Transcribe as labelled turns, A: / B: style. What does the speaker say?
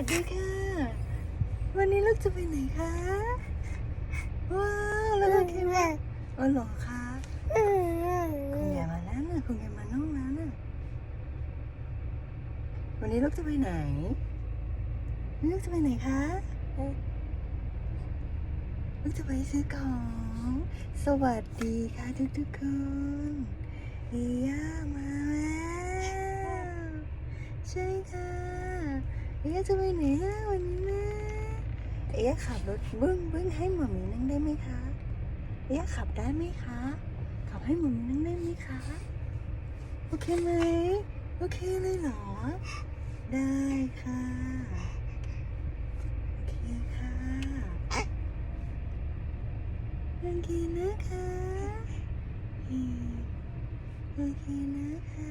A: วัสดีค่ะ วันนี้ลูกจะไปไหนคะ ว้าวแล้วโอเคไหมอ๋อเหรอคะคุณยายมาแล้วนะคุณยายมาน้องแล้วนะวันนี้ลูกจะไปไหนลูกจะไปไหนคะลูกจะไปซื้อของ สวัสดีค่ะทุกทุกคนเฮียมาแล้วใช่ค่ะ เฮียจะไปไหนนะวันนี้นะเฮียขับรถบึ้งบึ้งให้หมอมีนั่งได้ไหมคะเฮียขับได้ไหมคะ ขับให้หมอมีนั่งได้ไหมคะ โอเคไหม โอเคเลยเหรอ ได้ค่ะ โอเคค่ะโอเคนะคะโอเคนะคะ